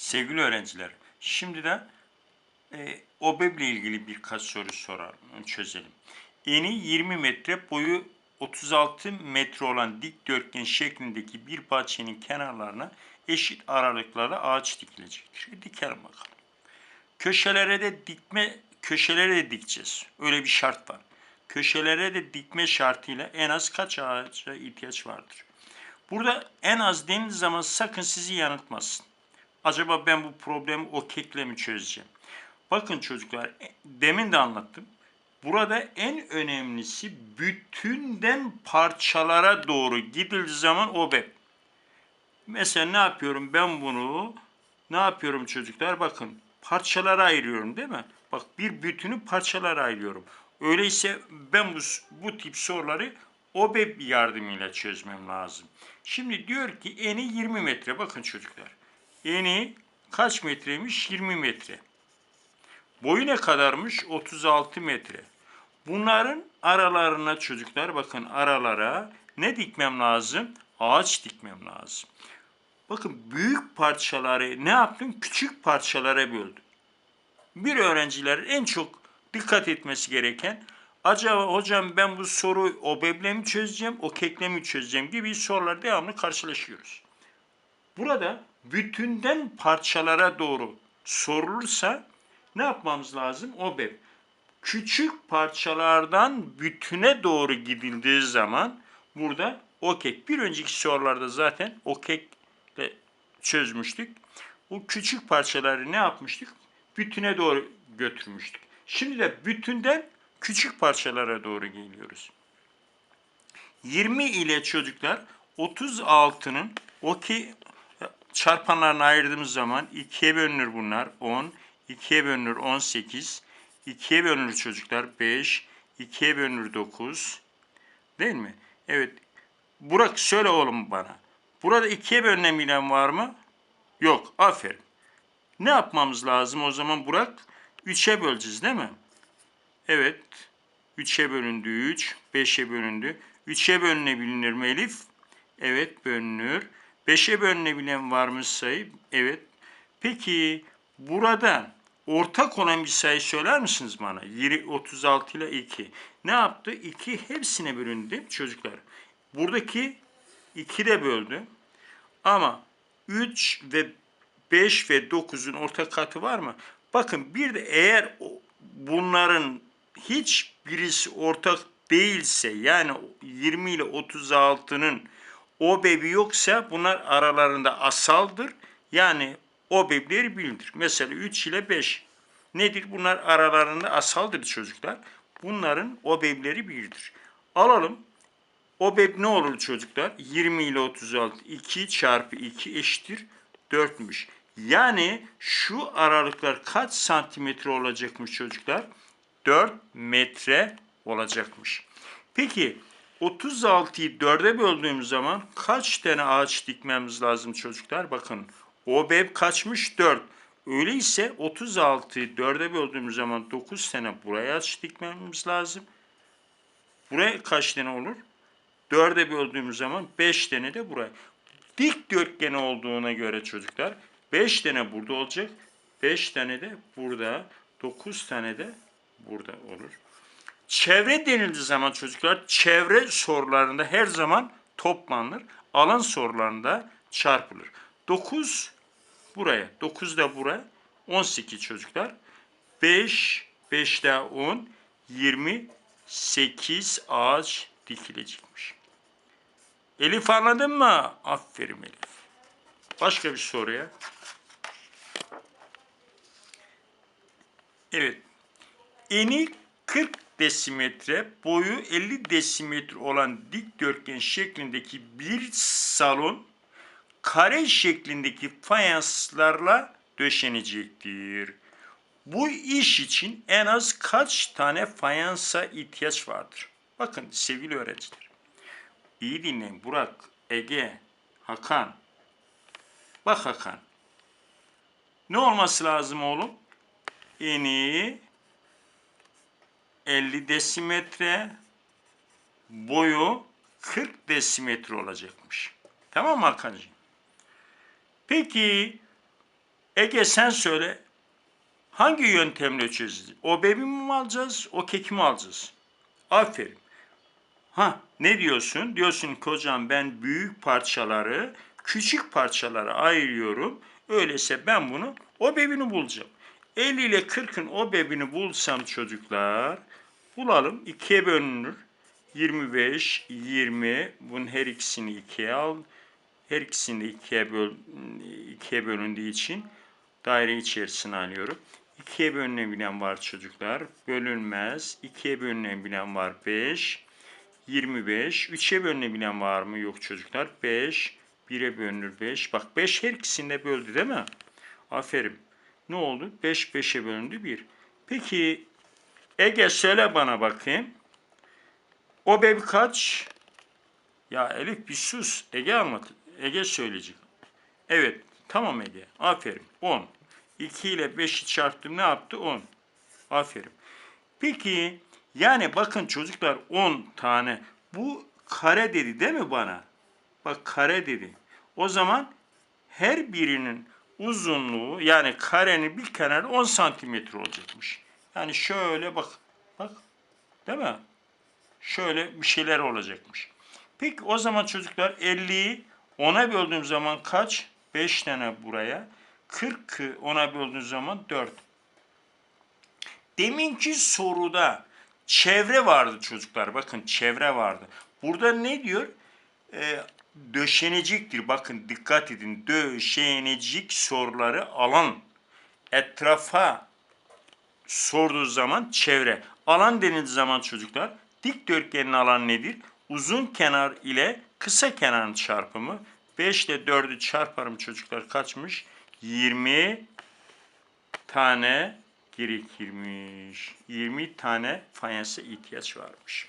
Sevgili öğrenciler, şimdi de e, OBEB ile ilgili birkaç soru soralım, çözelim. Eni 20 metre, boyu 36 metre olan dikdörtgen şeklindeki bir bahçenin kenarlarına eşit aralıklarla ağaç dikilecektir. E, dikelim bakalım. Köşelere de dikme, köşelere de dikeceğiz. Öyle bir şart var. Köşelere de dikme şartıyla en az kaç ağaca ihtiyaç vardır? Burada en az dediğiniz zaman sakın sizi yanıltmasın. Acaba ben bu problemi o kekle mi çözeceğim? Bakın çocuklar, e, demin de anlattım. Burada en önemlisi bütünden parçalara doğru gidildiği zaman o be. Mesela ne yapıyorum ben bunu? Ne yapıyorum çocuklar? Bakın parçalara ayırıyorum değil mi? Bak bir bütünü parçalara ayırıyorum. Öyleyse ben bu, bu tip soruları OBEB yardımıyla çözmem lazım. Şimdi diyor ki eni 20 metre. Bakın çocuklar. Eni kaç metreymiş? 20 metre. Boyu ne kadarmış? 36 metre. Bunların aralarına çocuklar bakın aralara ne dikmem lazım? Ağaç dikmem lazım. Bakın büyük parçaları ne yaptım? Küçük parçalara böldüm. Bir öğrencilerin en çok dikkat etmesi gereken acaba hocam ben bu soruyu o beble mi çözeceğim, o kekle mi çözeceğim gibi sorular devamlı karşılaşıyoruz. Burada bütünden parçalara doğru sorulursa ne yapmamız lazım? O beb. Küçük parçalardan bütüne doğru gidildiği zaman burada o kek. Bir önceki sorularda zaten o kekle çözmüştük. O küçük parçaları ne yapmıştık? Bütüne doğru götürmüştük. Şimdi de bütünden küçük parçalara doğru geliyoruz. 20 ile çocuklar 36'nın o ki çarpanlarını ayırdığımız zaman 2'ye bölünür bunlar 10, 2'ye bölünür 18, 2'ye bölünür çocuklar 5, 2'ye bölünür 9. Değil mi? Evet. Burak söyle oğlum bana. Burada 2'ye bölünebilen var mı? Yok. Aferin. Ne yapmamız lazım o zaman Burak? 3'e böleceğiz değil mi? Evet. 3'e bölündü 3, 5'e bölündü. 3'e bölünebilir mi Elif? Evet bölünür. 5'e bölünebilen var mı sayı? Evet. Peki burada ortak olan bir sayı söyler misiniz bana? 20, 36 ile 2. Ne yaptı? 2 hepsine bölündü değil mi çocuklar? Buradaki 2 de böldü. Ama 3 ve 5 ve 9'un ortak katı var mı? Bakın bir de eğer bunların hiç birisi ortak değilse yani 20 ile 36'nın o bebi yoksa bunlar aralarında asaldır. Yani o bebleri bilindir. Mesela 3 ile 5 nedir? Bunlar aralarında asaldır çocuklar. Bunların o bebleri birdir. Alalım. O beb ne olur çocuklar? 20 ile 36 2 çarpı 2 eşittir 4'müş. Yani şu aralıklar kaç santimetre olacakmış çocuklar? 4 metre olacakmış. Peki 36'yı 4'e böldüğümüz zaman kaç tane ağaç dikmemiz lazım çocuklar? Bakın OBEB kaçmış? 4. Öyleyse 36'yı 4'e böldüğümüz zaman 9 tane buraya ağaç dikmemiz lazım. Buraya kaç tane olur? 4'e böldüğümüz zaman 5 tane de buraya. Dikdörtgen olduğuna göre çocuklar 5 tane burada olacak. 5 tane de burada. 9 tane de burada olur. Çevre denildiği zaman çocuklar çevre sorularında her zaman toplanır. Alan sorularında çarpılır. 9 buraya, 9 da buraya, 18 çocuklar. 5, 5 daha 10, 28 ağaç dikilecekmiş. Elif anladın mı? Aferin Elif. Başka bir soruya. Evet. Eni 40 desimetre, boyu 50 desimetre olan dikdörtgen şeklindeki bir salon kare şeklindeki fayanslarla döşenecektir. Bu iş için en az kaç tane fayansa ihtiyaç vardır? Bakın sevgili öğrenciler. İyi dinleyin Burak, Ege, Hakan. Bak Hakan. Ne olması lazım oğlum? Eni 50 desimetre, boyu 40 desimetre olacakmış. Tamam mı Hakan'cığım? Peki Ege sen söyle. Hangi yöntemle çözeceğiz? O bebi mi alacağız, o keki mi alacağız? Aferin. Ha ne diyorsun? Diyorsun ki hocam ben büyük parçaları küçük parçalara ayırıyorum. Öyleyse ben bunu o bebini bulacağım. 50 ile 40'ın o bebini bulsam çocuklar bulalım. 2'ye bölünür. 25, 20. Bunun her ikisini 2'ye al. Her ikisini de ikiye, böl, ikiye bölündüğü için daire içerisine alıyorum. İkiye bölünebilen var çocuklar. Bölünmez. İkiye bölünebilen var 5. 25. 3'e bölünebilen var mı? Yok çocuklar. 5. 1'e bölünür 5. Bak 5 her ikisini de böldü değil mi? Aferin. Ne oldu? 5 5'e bölündü 1. Peki Ege söyle bana bakayım. O bebi kaç? Ya Elif bir sus. Ege anlat. Ege söyleyecek. Evet. Tamam Ege. Aferin. 10. 2 ile 5'i çarptım ne yaptı? 10. Aferin. Peki yani bakın çocuklar 10 tane. Bu kare dedi değil mi bana? Bak kare dedi. O zaman her birinin uzunluğu yani karenin bir kenarı 10 santimetre olacakmış. Yani şöyle bak. Bak. Değil mi? Şöyle bir şeyler olacakmış. Peki o zaman çocuklar 50'yi 10'a böldüğüm zaman kaç? 5 tane buraya. 40'ı 10'a böldüğüm zaman 4. Deminki soruda çevre vardı çocuklar. Bakın çevre vardı. Burada ne diyor? Ee, döşenecektir. Bakın dikkat edin. Döşenecek soruları alan etrafa sorduğu zaman çevre. Alan denildiği zaman çocuklar dikdörtgenin alanı nedir? Uzun kenar ile kısa kenarın çarpımı. 5 ile 4'ü çarparım çocuklar kaçmış? 20 tane gerekirmiş. 20 tane fayansa ihtiyaç varmış.